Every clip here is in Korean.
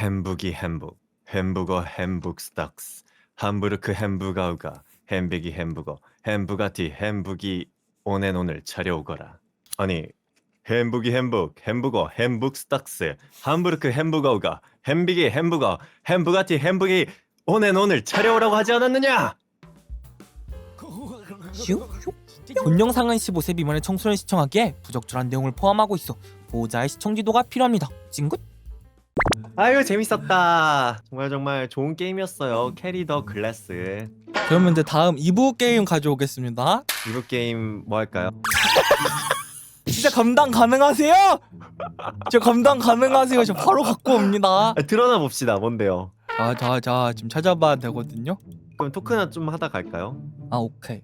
햄부기 햄북 햄버거 햄북 스탁스 함부르크 햄부가우가 햄비기 햄부거 햄부가티 햄부기 오넨 오늘 차려오거라 아니 햄부기 햄북 햄부거 햄북 스탁스 함부르크 햄부가우가 햄비기 햄부거 햄부가티 햄부기 오넨 오늘 차려오라고 하지 않았느냐 슉? 본 영상은 15세 미만의 청소년 시청하기에 부적절한 내용을 포함하고 있어 보호자의 시청 지도가 필요합니다. 찡긋? 아유 재밌었다 정말 정말 좋은 게임이었어요 캐리 더 글래스 그러면 이제 다음 2부 게임 가져오겠습니다. 이부 게임 뭐 할까요? 진짜 감당 가능하세요? 저 감당 가능하세요? 저 바로 갖고 옵니다. 아, 드러나 봅시다 뭔데요 자, 자, 자, 지금 찾아봐야 되거든요. 그럼 토크나 좀 하다 갈까요? 아, 오케이.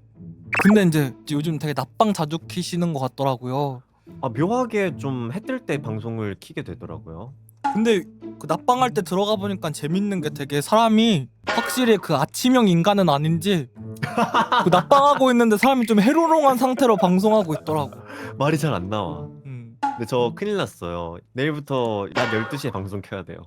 근데 이제 요즘 되게 낮방 자주 키시는 것 같더라고요. 아 묘하게 좀 해 뜰 때 방송을 키게 되더라고요. 근데 그 낮방 할 때 들어가 보니까 재밌는 게 되게 사람이 확실히 그 아침형 인간은 아닌지 그 낮방하고 있는데 사람이 좀 해로롱한 상태로 방송하고 있더라고. 말이 잘 안 나와. 음. 근데 저 큰일 났어요. 내일부터 낮 12시에 방송 켜야 돼요.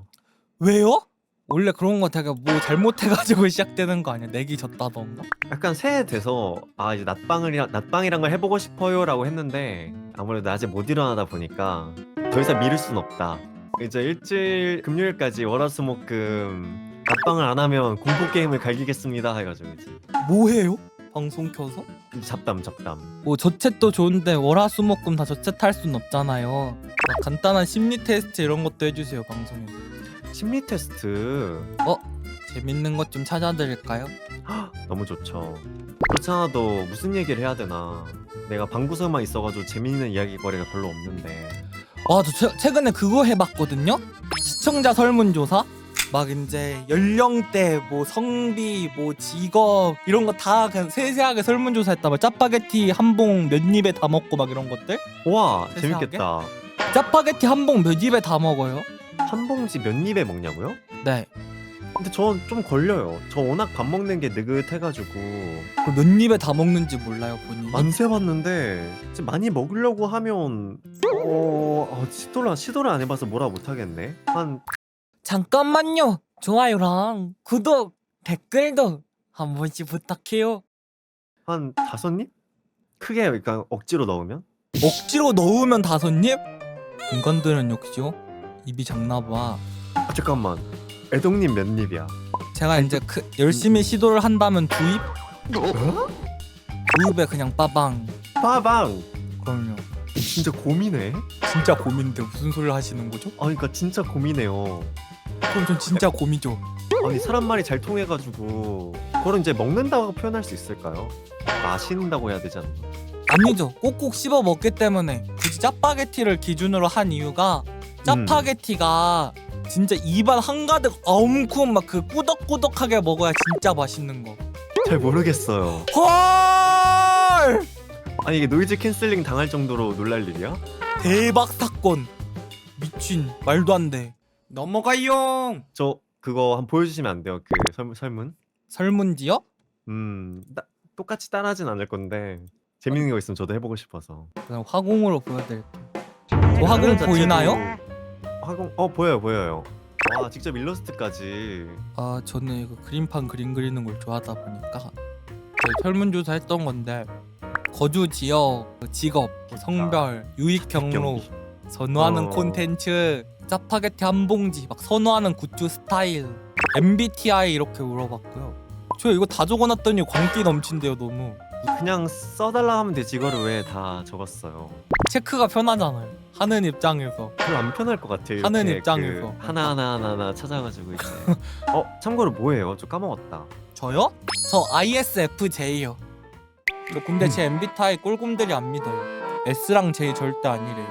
왜요? 원래 그런 거 되게 뭐 잘못해가지고 시작되는 거 아니야? 내기 졌다던가? 약간 새해 돼서 아 이제 낮방을 낮방이란 걸 해보고 싶어요라고 했는데 아무래도 낮에 못 일어나다 보니까 더 이상 미룰 순 없다. 이제 일주일 금요일까지 월화수목금 낮방을 안 하면 공포 게임을 갈기겠습니다 해가지고 이제 뭐해요? 방송 켜서? 잡담 잡담. 뭐 저챗도 좋은데 월화수목금 다 저챗 할 순 없잖아요. 막 간단한 심리 테스트 이런 것도 해주세요 방송에서. 심리 테스트 재밌는 것 좀 찾아드릴까요? 너무 좋죠. 그렇지 않아도 무슨 얘기를 해야 되나. 내가 방구석만 있어가지고 재밌는 이야기거리가 별로 없는데. 아, 저 최, 최근에 그거 해봤거든요. 시청자 설문조사. 막 이제 연령대, 뭐 성비, 뭐 직업 이런 거 다 그냥 세세하게 설문조사했다. 막 짜파게티 한 봉 몇 입에 다 먹고 막 이런 것들. 와 세상에? 재밌겠다. 짜파게티 한 봉 몇 입에 다 먹어요? 한 봉지 몇 입에 먹냐고요? 네. 근데 저좀 걸려요. 저 워낙 밥 먹는 게 느긋해가지고 그몇 입에 다 먹는지 몰라요 본인이. 안 세봤는데 지금 많이 먹으려고 하면 어, 어 시도를 시도를 안 해봐서 뭐라 못하겠네. 한 잠깐만요. 좋아요랑 구독, 댓글도 한 번씩 부탁해요. 한 다섯 입? 크게 그러니까 억지로 넣으면? 억지로 넣으면 다섯 입? 인간들은 역시요. 입이 작나 봐. 아, 잠깐만. 애동님 몇 입이야? 제가 이제 그 열심히 시도를 한다면 두 입? 어? 두 입에 그냥 빠방. 빠방. 그럼요. 진짜 고민해. 진짜 고민인데 무슨 소리를 하시는 거죠? 아 그러니까 진짜 고민해요. 그럼 전 진짜 고민이죠. 아니 사람 말이 잘 통해가지고 그걸 이제 먹는다고 표현할 수 있을까요? 마신다고 해야 되지 않나? 아니죠. 꼭꼭 씹어 먹기 때문에 굳이 짜파게티를 기준으로 한 이유가 짜파게티가 진짜 입안 한가득 엄쿵 막 그 꾸덕꾸덕하게 먹어야 진짜 맛있는 거. 잘 모르겠어요. 헐! 아니 이게 노이즈 캔슬링 당할 정도로 놀랄 일이야? 대박 사건. 미친 말도 안 돼. 넘어가요. 저 그거 한번 보여주시면 안 돼요? 그 설, 설문? 설문지요? 음 따- 똑같이 따라하진 않을 건데 재밌는 거 있으면 저도 해보고 싶어서. 그냥 화공으로 보여드릴게요. 저 화공 자체도- 보이나요? 화공 어 보여요 보여요. 와 직접 일러스트까지. 아 저는 이거 그림판 그림 그리는 걸 좋아하다 보니까 네, 설문조사 했던 건데 거주 지역, 뭐 직업, 뭐 성별, 유익 경로 경기. 선호하는 어. 콘텐츠, 짜파게티 한 봉지, 막 선호하는 굿즈 스타일, MBTI 이렇게 물어봤고요. 저 이거 다 적어놨더니 광기 넘친대요 너무. 그냥 써달라 하면 되지 이거를 왜 다 적었어요? 체크가 편하잖아요. 하는 입장에서. 별로 안 편할 것 같아요. 하는 이렇게 입장에서. 그 하나 하나 하나 하나 찾아가지고 이제. 어 참고로 뭐예요? 저 까먹었다. 저요? 저 ISFJ요. 저 근데 제 MBTI 꿀꿈들이 안 믿어요. S랑 J 절대 아니래요.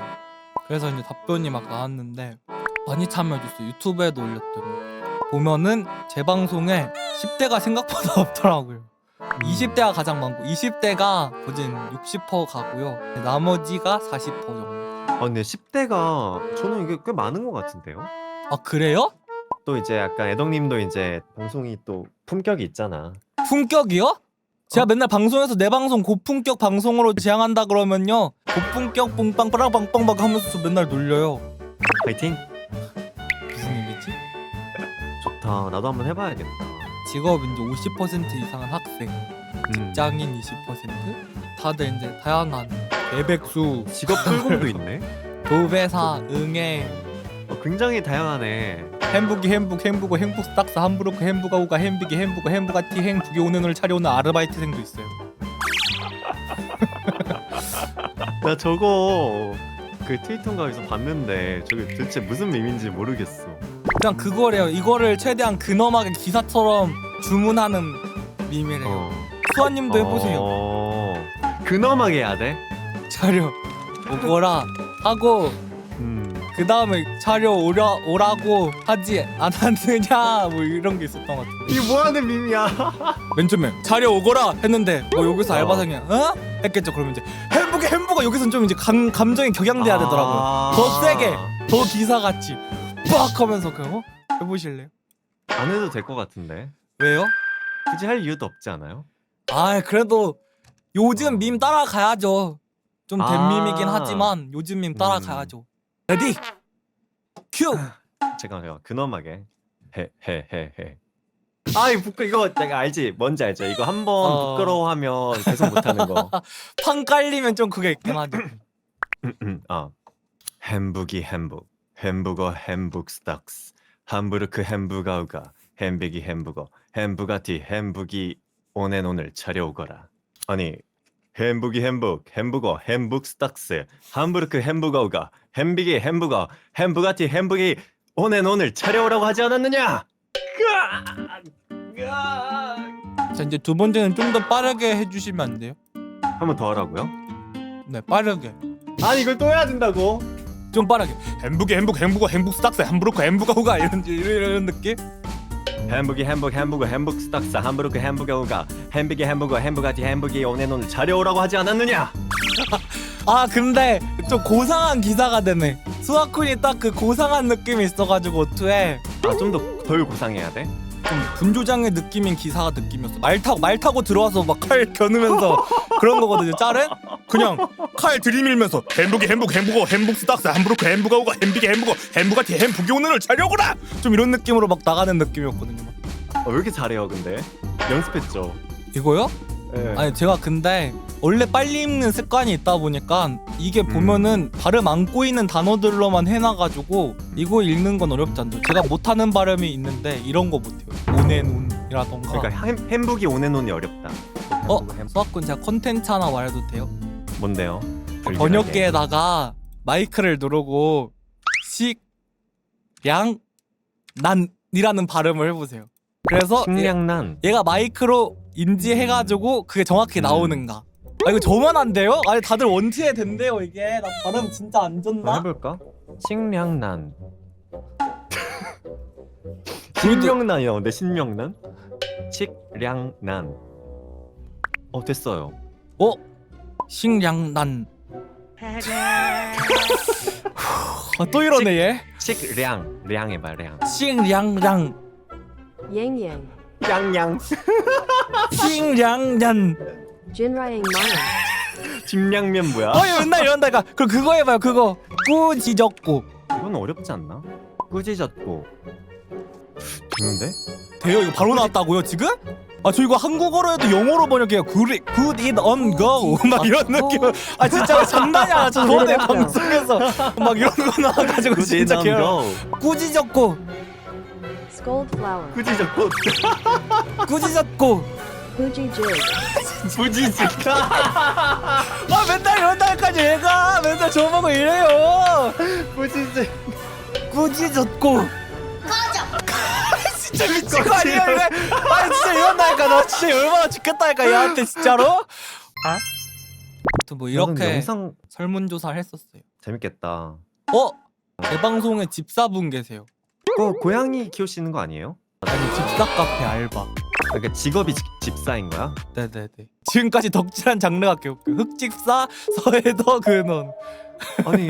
그래서 이제 답변이 막 나왔는데 많이 참여해줬어요. 유튜브에도 올렸더니 보면은 제 방송에 10대가 생각보다 없더라고요. 20대가 가장 많고 20대가 거진 60% 가고요. 나머지가 40% 정도. 아 근데 10대가 저는 이게 꽤 많은 것 같은데요? 아 그래요? 또 이제 약간 애덕님도 이제 방송이 또 품격이 있잖아. 품격이요? 제가 어? 맨날 방송에서 내 방송 고품격 방송으로 지향한다 그러면요 고품격 뽕빵 빠랑빵빵 막 하면서 저 맨날 놀려요 파이팅! 무슨 의미지? 좋다. 나도 한번 해봐야겠다. 직업 이제 50% 이상은 학생, 음. 직장인 20%, 다들 이제 다양한 예백수, 직업 풀공도 있네. 도배사, 응애, 어, 굉장히 다양하네. 햄부기 햄북 햄부거 햄북 스탁스 함부르크 햄부가우가 햄비기 햄부거 햄부가 티 햄부기 오는 오늘 차려오는 아르바이트생도 있어요. 나 저거 그 트위터인가에서 봤는데 저게 도대체 무슨 밈인지 모르겠어. 그냥 그거래요. 이거를 최대한 근엄하게 기사처럼 주문하는 밈이래요. 어. 수아님도 해보세요. 어. 근엄하게 해야 돼? 차려 오거라 하고 음. 그 다음에 차려 오라 오라고 하지 않았느냐 뭐 이런 게 있었던 것 같은데. 이게 뭐하는 밈이야? 맨 처음에 차려 오거라 했는데 뭐 여기서 어. 알바생이 어? 했겠죠. 그러면 이제 햄버거 햄버거 여기서는 좀 이제 감, 감정이 격양돼야 되더라고요. 아. 더 세게 더 기사같이 빡 하면서 그거 해보실래요? 안 해도 될 것 같은데. 왜요? 굳이 할 이유도 없지 않아요? 아 그래도 요즘 밈 따라가야죠. 좀 된 아. 밈이긴 하지만 요즘 밈 따라가야죠. 레디 큐. 제가 근엄하게 해해해 해. 아 이거 부끄 이거 내가 알지 뭔지 알죠 이거 한 번 어. 부끄러워하면 계속 못하는 거. 판 깔리면 좀 그게 있긴 하죠. 아 햄부기 햄북 햄버거 햄북 스탁스 함부르크 햄부가우가 햄비기 햄버거 햄부가티 햄부기 오넨 오늘 차려오거라. 아니 햄부기 햄북 햄버거 햄북 스탁스 함부르크 햄부가우가 햄비기 햄버거 햄부가티 햄부기 오넨 오늘 차려오라고 하지 않았느냐? 자 이제 두 번째는 좀 더 빠르게 해주시면 안 돼요? 한 번 더 하라고요? 네 빠르게. 아니 이걸 또 해야 된다고? 좀 빠르게. 햄부기 햄북 햄부거 햄북 스탁스 후가 이런 이런, 이런 느낌? 햄버기 햄버거 햄버거 햄버거 스탁스 함부르크 햄버거가 햄비기 햄버거 햄버가티 햄버기 오늘 차려오라고 하지 않았느냐? 아 근데 좀 고상한 기사가 되네. 수아쿤이 딱 그 고상한 느낌이 있어가지고 어투에 아 좀 더 덜 고상해야 돼? 좀 분조장의 느낌인 기사가 느낌이었어. 말 타고 말 타고 들어와서 막 칼 겨누면서 그런 거거든요. 짤은 그냥 칼 들이밀면서 햄부기 햄북 햄부거 햄북 스탁스 함부르크 햄부거우가 햄비기 햄부거 햄부가티 햄부기 오늘을 차려오라. 좀 이런 느낌으로 막 나가는 느낌이었거든요. 막. 아, 왜 이렇게 잘해요 근데? 연습했죠? 이거요? 예. 아니 제가 근데 원래 빨리 읽는 습관이 있다 보니까 이게 보면은 발음 안 꼬이는 단어들로만 해놔가지고 이거 읽는 건 어렵지 않죠. 제가 못하는 발음이 있는데 이런 거 못해요. 오네눈이라던가. 그러니까 햄, 오넨 오이 어렵다 어? 햄버거, 햄- 수학군 제가 컨텐츠 하나 말해도 돼요? 뭔데요? 불길하게. 번역기에다가 마이크를 누르고 식, 양, 난이라는 발음을 해보세요. 그래서 식량난 얘 가 마이크로 인지해가지고 그게 정확히 음. 나오는가? 아 이거 저만 안 돼요? 아니 다들 원티에 된대요 이게 나 발음 진짜 안 좋나? 해볼까? 식량난 신명난이야 근데 신명난? 식량난 어 됐어요 어? 식량난. 아, 또 이러네 얘 식량 량 해봐 량. 식량량. Yang Jinrayang Mayan, 집량면 뭐야? 어 얘 맨날 이런다니까 그럼 그거 해봐요 그거. 꾸지적고. 이건 어렵지 않나? 꾸짖었고. 되는데? 돼요? 이거 바로 나왔다고요 지금? 아 저 이거 한국어로 해도 영어로 번역해요. Good, good it on go. 막 이런 느낌. 아 진짜 장난이 아니야. 저 저번에 방송에서 막 이런 거 나와가지고 진짜 개요 꾸짖었고. 꾸지적고. Scold Flower, 꾸짖었고. 꾸지적고 Fuji Jig, 아 맨날 이런다니까 얘가? 맨날 저보고 이래요. 꾸짖지 꾸지졌고 진짜 미친 거 아니야 이래 아 진짜 이런다니까 나 진짜 얼마나 죽겠다니까 얘한테 진짜로? 아? 또뭐 이렇게 영상 설문조사를 했었어요. 재밌겠다. 어? 제 방송에 집사분 계세요. 어 고양이 키우시는 거 아니에요? 아니 집사 카페 알바. 그러니까 직업이 집- 집사인 거야? 네네네. 지금까지 덕질한 장르가 개웃겨 흑집사 서해덕 근원. 아니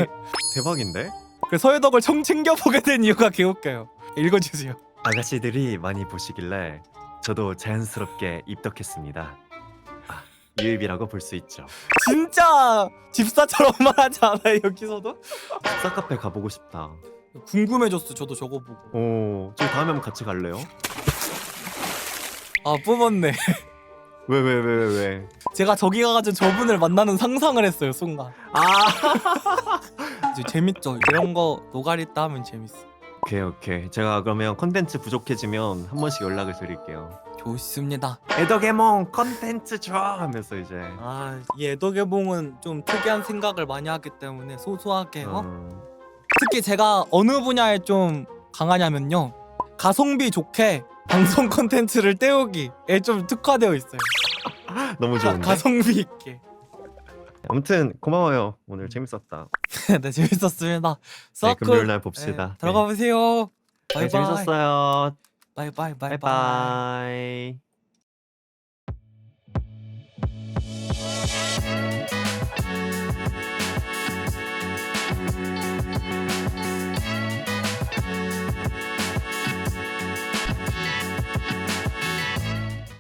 대박인데? 그 서해덕을 청 챙겨보게 된 이유가 개웃겨요. 읽어주세요 아가씨들이 많이 보시길래 저도 자연스럽게 입덕했습니다. 아, 유입이라고 볼 수 있죠. 진짜 집사처럼 말하지 않아요 여기서도? 집사 카페 가보고 싶다. 궁금해졌어 저도 저거 보고 오, 저희 다음에 한번 같이 갈래요? 아 뽑았네 왜 왜 왜 왜 왜? 제가 저기 가가지고 저분을 만나는 상상을 했어요 순간 아, 이제 재밌죠 이런 거 노가리 따면 재밌어 오케이 오케이. 제가 그러면 컨텐츠 부족해지면 한 번씩 연락을 드릴게요. 좋습니다 에더게몽 컨텐츠 줘 하면서 이제. 아 이 애덕개봉은 좀 특이한 생각을 많이 하기 때문에 소소하게 어? 음, 특히 제가 어느 분야에 좀 강하냐면요 가성비 좋게 방송 컨텐츠를 때우기에 좀 특화되어 있어요 너무 가, 좋은데. 가성비 있게 아무튼 고마워요. 오늘 재밌었다. 네 재밌었습니다 네, 금요일 날 봅시다. 네, 들어가 보세요 네, 바이바이 재밌었어요. 바이바이 바이바이 바이바이.